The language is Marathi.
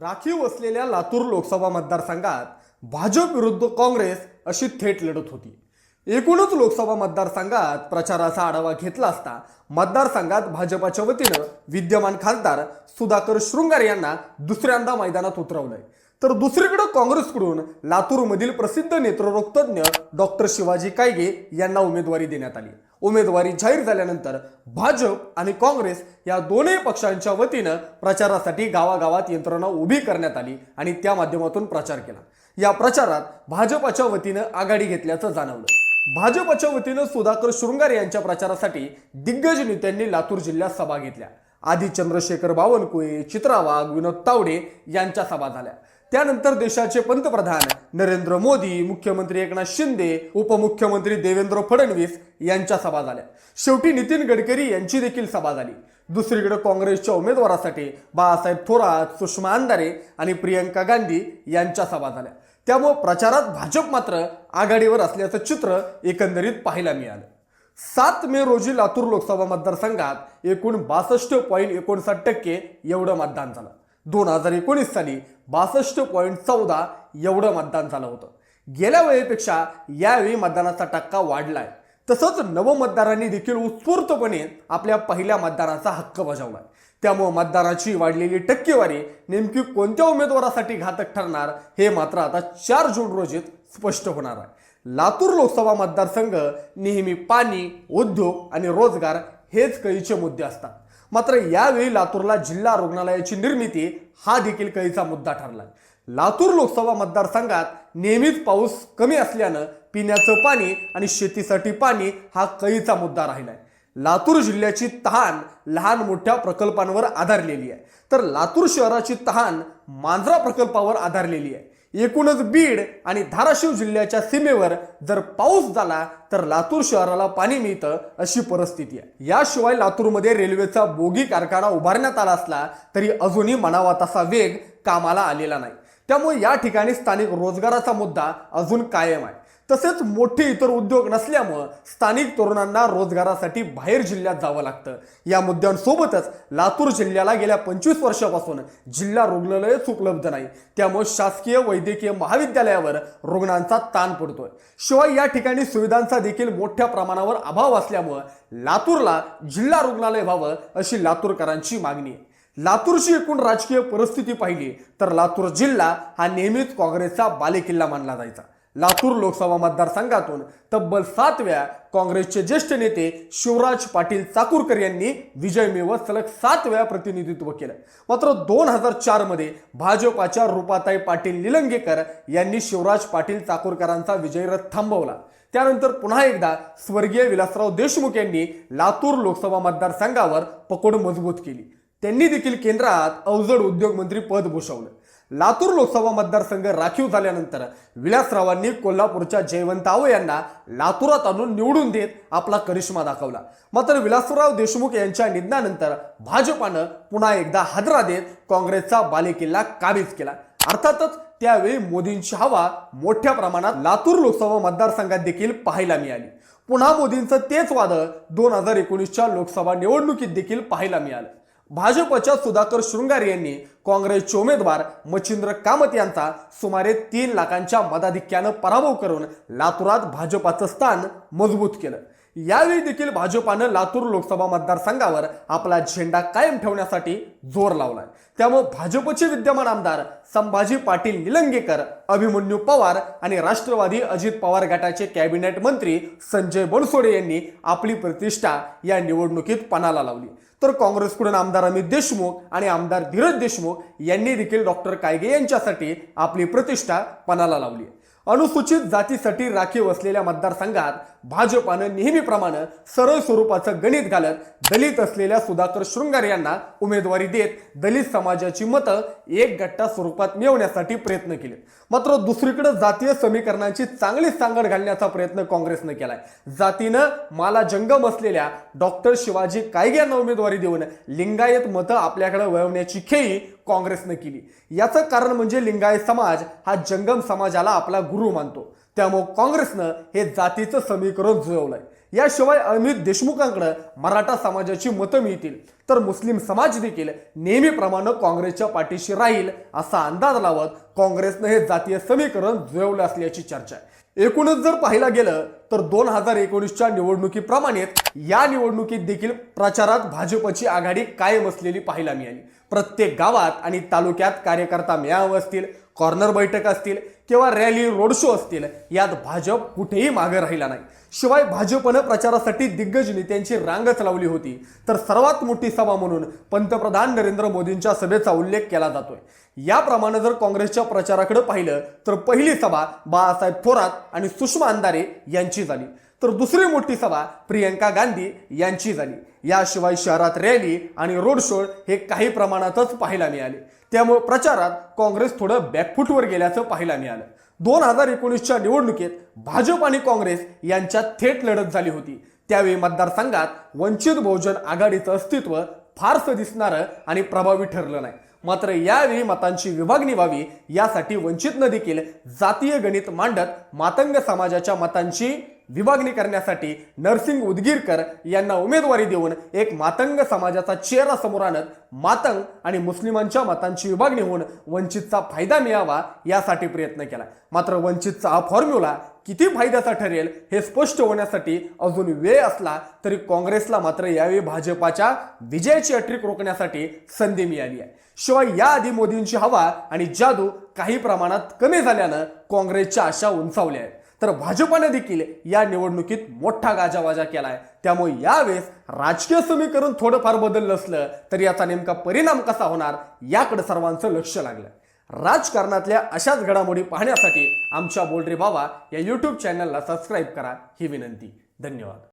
राखीव असलेल्या लातूर लोकसभा मतदारसंघात भाजप विरुद्ध काँग्रेस अशी थेट लढत होती. एकूणच लोकसभा मतदारसंघात प्रचाराचा आढावा घेतला असता मतदारसंघात भाजपाच्या वतीनं विद्यमान खासदार सुधाकर शृंगार यांना दुसऱ्यांदा मैदानात उतरवलंय. तर दुसरीकडे काँग्रेसकडून लातूरमधील प्रसिद्ध नेत्ररोग तज्ज्ञ डॉक्टर शिवाजी कायगे यांना उमेदवारी देण्यात आली. उमेदवारी जाहीर झाल्यानंतर भाजप आणि काँग्रेस या दोन्ही पक्षांच्या वतीनं प्रचारासाठी गावागावात यंत्रणा उभी करण्यात आली आणि त्या माध्यमातून प्रचार केला. या प्रचारात भाजपाच्या वतीनं आघाडी घेतल्याचं जाणवलं. भाजपच्या वतीनं सुधाकर शृंगार यांच्या प्रचारासाठी दिग्गज नेत्यांनी लातूर जिल्ह्यात सभा घेतल्या. आधी चंद्रशेखर बावनकुळे चित्रा वाघ विनोद तावडे यांच्या सभा झाल्या. त्यानंतर देशाचे पंतप्रधान नरेंद्र मोदी मुख्यमंत्री एकनाथ शिंदे उपमुख्यमंत्री देवेंद्र फडणवीस यांच्या सभा झाल्या. शेवटी नितीन गडकरी यांची देखील सभा झाली. दुसरीकडे काँग्रेसच्या उमेदवारासाठी बाळासाहेब थोरात सुषमा अंधारे आणि प्रियंका गांधी यांच्या सभा झाल्या. त्यामुळे प्रचारात भाजप मात्र आघाडीवर असल्याचं चित्र एकंदरीत पाहायला मिळालं. सात मे रोजी लातूर लोकसभा मतदारसंघात एकूण बासष्ट पॉईंट एकोणसाठ टक्के एवढं मतदान झालं. दोन हजार एकोणीस साली बासष्ट पॉईंट चौदा एवढं मतदान झालं होतं. गेल्या वेळेपेक्षा यावेळी मतदानाचा टक्का वाढलाय. तसंच नवमतदारांनी देखील उत्स्फूर्तपणे आपल्या पहिल्या मतदानाचा हक्क बजावला त्यामुळे मतदानाची वाढलेली टक्केवारी नेमकी कोणत्या उमेदवारासाठी घातक ठरणार हे मात्र आता चार जून रोजीत स्पष्ट होणार आहे. लातूर लोकसभा मतदारसंघ नेहमी पाणी उद्योग आणि रोजगार हेच कळीचे मुद्दे असतात. मात्र यावेळी लातूरला जिल्हा रुग्णालयाची निर्मिती हा देखील कळीचा मुद्दा ठरला. लातूर लोकसभा मतदारसंघात नेहमीच पाऊस कमी असल्यानं पिण्याचं पाणी आणि शेतीसाठी पाणी हा कळीचा मुद्दा राहिलाय. लातूर जिल्ह्याची तहान लहान मोठ्या प्रकल्पांवर आधारलेली आहे. तर लातूर शहराची तहान मांजरा प्रकल्पावर आधारलेली आहे. एकूणच बीड आणि धाराशिव जिल्ह्याच्या सीमेवर जर पाऊस झाला तर लातूर शहराला पाणी मिळतं अशी परिस्थिती आहे. याशिवाय लातूरमध्ये रेल्वेचा बोगी कारखाना उभारण्यात आला असला तरी अजूनही म्हणावा तसा वेग कामाला आलेला नाही. त्यामुळे या ठिकाणी स्थानिक रोजगाराचा मुद्दा अजून कायम आहे. तसेच मोठे इतर उद्योग नसल्यामुळं स्थानिक तरुणांना रोजगारासाठी बाहेर जिल्ह्यात जावं लागतं. या मुद्द्यांसोबतच लातूर जिल्ह्याला गेल्या पंचवीस वर्षापासून जिल्हा रुग्णालयच उपलब्ध नाही. त्यामुळे शासकीय वैद्यकीय महाविद्यालयावर रुग्णांचा ताण पडतोय. शिवाय या ठिकाणी सुविधांचा देखील मोठ्या प्रमाणावर अभाव असल्यामुळं लातूरला जिल्हा रुग्णालय व्हावं अशी लातूरकरांची मागणी आहे. लातूरची एकूण राजकीय परिस्थिती पाहिली तर लातूर जिल्हा हा नेहमीच काँग्रेसचा बालेकिल्ला मानला जायचा. लातूर लोकसभा मतदारसंघातून तब्बल सात वेळा काँग्रेसचे ज्येष्ठ नेते शिवराज पाटील चाकूरकर यांनी विजय मिळवत सलग सात वेळा प्रतिनिधित्व केलं. मात्र दोन हजार चारमध्ये भाजपाच्या रूपाताई पाटील निलंगेकर यांनी शिवराज पाटील चाकूरकरांचा विजयरथ थांबवला. त्यानंतर पुन्हा एकदा स्वर्गीय विलासराव देशमुख यांनी लातूर लोकसभा मतदारसंघावर पकड मजबूत केली. त्यांनी देखील केंद्रात अवजड उद्योगमंत्री पद भूषवलं. लातूर लोकसभा मतदारसंघ राखीव झाल्यानंतर विलासरावांनी कोल्हापूरच्या जयवंत आवळे यांना लातूरात आणून निवडून देत आपला करिश्मा दाखवला. मात्र विलासराव देशमुख यांच्या निधनानंतर भाजपानं पुन्हा एकदा हादरा देत काँग्रेसचा बालेकिल्ला काबीज केला. अर्थातच त्यावेळी मोदींची हवा मोठ्या प्रमाणात लातूर लोकसभा मतदारसंघात देखील पाहायला मिळाली. पुन्हा मोदींचं तेच वादळ दोन हजार एकोणीसच्या लोकसभा निवडणुकीत देखील पाहायला मिळालं. भाजपच्या सुधाकर शृंगारे यांनी काँग्रेसचे उमेदवार मच्छिंद्र कामत यांचा सुमारे तीन लाखांच्या मताधिक्यानं पराभव करून लातूरात भाजपाचं स्थान मजबूत केलं. यावेळी देखील भाजपानं लातूर लोकसभा मतदारसंघावर आपला झेंडा कायम ठेवण्यासाठी जोर लावलाय. त्यामुळे भाजपचे विद्यमान आमदार संभाजी पाटील निलंगेकर अभिमन्यू पवार आणि राष्ट्रवादी अजित पवार गटाचे कॅबिनेट मंत्री संजय बनसोडे यांनी आपली प्रतिष्ठा या निवडणुकीत पणाला लावली. तर काँग्रेसकडून आमदार अमित देशमुख आणि आमदार धीरज देशमुख यांनी देखील डॉक्टर कायगे यांच्यासाठी आपली प्रतिष्ठा पणाला लावली अनुसूचित जातीसाठी राखीव असलेल्या मतदारसंघात भाजपानं नेहमीप्रमाणे सरळ स्वरूपाचं गणित घालत दलित असलेल्या सुधाकर शृंगार यांना उमेदवारी देत दलित समाजाची मतं एक गट्टा स्वरूपात मिळवण्यासाठी प्रयत्न केले. मात्र दुसरीकडे जातीय समीकरणाची चांगलीच सांगड घालण्याचा प्रयत्न काँग्रेसनं केलाय. जातीनं माला जंगम असलेल्या डॉक्टर शिवाजी कायगे यांना उमेदवारी देऊन लिंगायत मतं आपल्याकडे वळवण्याची खेळी काँग्रेसनं केली. याचं कारण म्हणजे लिंगायत समाज हा जंगम समाजाला आपला गुरु मानतो. त्यामुळे काँग्रेसनं हे जातीचं समीकरण जुळवलंय. याशिवाय अमित देशमुखांकडे मराठा समाजाची मतं मिळतील. तर मुस्लिम समाज देखील नेहमीप्रमाणे काँग्रेसच्या पाठीशी राहील असा अंदाज लावत काँग्रेसनं हे जातीय समीकरण जुळवलं असल्याची चर्चा आहे. एकूणच जर पाहायला गेलं तर दोन हजार एकोणीसच्या निवडणुकीप्रमाणेच या निवडणुकीत देखील प्रचारात भाजपची आघाडी कायम असलेली पाहायला मिळाली. प्रत्येक गावात आणि तालुक्यात कार्यकर्ता मेळावे असतील कॉर्नर बैठक असतील किंवा रॅली रोड शो असतील. यात भाजप कुठेही मागे राहिला नाही. शिवाय भाजपनं प्रचारासाठी दिग्गज नेत्यांची रांगच लावली होती. तर सर्वात मोठी सभा म्हणून पंतप्रधान नरेंद्र मोदींच्या सभेचा उल्लेख केला जातोय. याप्रमाणे जर काँग्रेसच्या प्रचाराकडे पाहिलं तर पहिली सभा बाळासाहेब थोरात आणि सुषमा अंधारे यांची झाली. तर दुसरी मोठी सभा प्रियंका गांधी यांची झाली. याशिवाय शहरात रॅली आणि रोड शो हे काही प्रमाणातच पाहायला मिळाले. त्यामुळे प्रचारात काँग्रेस थोडं बॅकफुटवर गेल्याचं पाहायला मिळालं. दोन हजार एकोणीसच्या निवडणुकीत भाजप आणि काँग्रेस यांच्यात थेट लढत झाली होती. त्यावेळी मतदारसंघात वंचित बहुजन आघाडीचं अस्तित्व फारसं दिसणारं आणि प्रभावी ठरलं नाही. मात्र यावेळी मतांची विभागणी व्हावी यासाठी वंचितनं देखील जातीय गणित मांडत मातंग समाजाच्या मतांची विभागणी करण्यासाठी नरसिंग उदगीरकर यांना उमेदवारी देऊन एक मातंग समाजाचा चेहरा समोर आणत मातंग आणि मुस्लिमांच्या मतांची विभागणी होऊन वंचितचा फायदा मिळावा यासाठी प्रयत्न केला. मात्र वंचितचा हा फॉर्म्युला किती फायद्याचा ठरेल हे स्पष्ट होण्यासाठी अजून वेळ असला तरी काँग्रेसला मात्र यावेळी भाजपाच्या विजयाची अट्रिक रोखण्यासाठी संधी मिळाली आहे. शिवाय याआधी मोदींची हवा आणि जादू काही प्रमाणात कमी झाल्यानं काँग्रेसच्या आशा उंचावल्या आहेत. तर भाजपाने देखील या निवडणुकीत मोठा गाजावाजा केला आहे त्यामुळे यावेळेस राजकीय समीकरण थोडंफार बदललं असलं तरी याचा नेमका परिणाम कसा होणार याकडे सर्वांचं लक्ष लागलं. राजकारणातल्या अशाच घडामोडी पाहण्यासाठी आमच्या बोलरे बाबा या यूट्यूब चॅनलला सबस्क्राईब करा. ही विनंती. धन्यवाद.